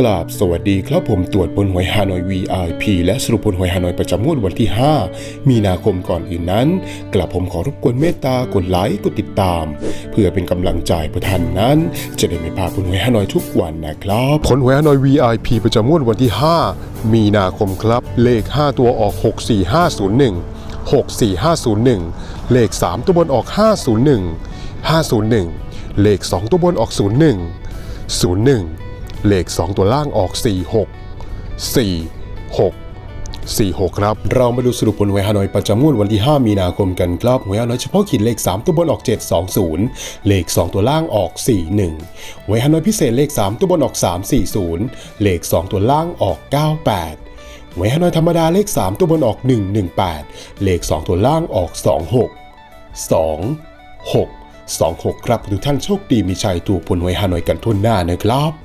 กราบสวัสดีครับผมตรวจบนหวยฮานอย VIP และสรุปบนหวยฮานอยประจำงวดวันที่ 5 มีนาคมก่อนอื่นนั้นกราบผมขอรบกวนเมตตากดไลค์กดติดตาม เพื่อเป็นกำลังใจประท่านนั้น จะได้ไม่พลาดบนหวยฮานอยทุกวันนะครับผลหวยฮานอย VIP ประจำงวดวันที่ 5 มีนาคมครับ เลข 5 ตัวออก 64501 64501 เลข 3 ตัวบนออก 501 501 เลข 2 ตัวบนออก 01 01 เลข 2 ตัวล่างออก 46 46 46 ครับ เรามาดูสรุปผลหวยฮานอยประจำงวดวันที่ 5 มีนาคมกันครับหวยฮานอยเฉพาะขีดเลข 3 ตัวบนออก 720 เลข 2 ตัวล่างออก 41หวยฮานอยพิเศษเลข 3 ตัวบนออก 340 เลข 2 ตัวล่างออก 98หวยฮานอยธรรมดาเลข 3 ตัวบนออก 118 เลข 2 ตัวล่างออก 26 2 6 26 ครับทุกท่านโชคดีมีชัยถูกผลหวยฮานอยกันทุนหน้านะครับ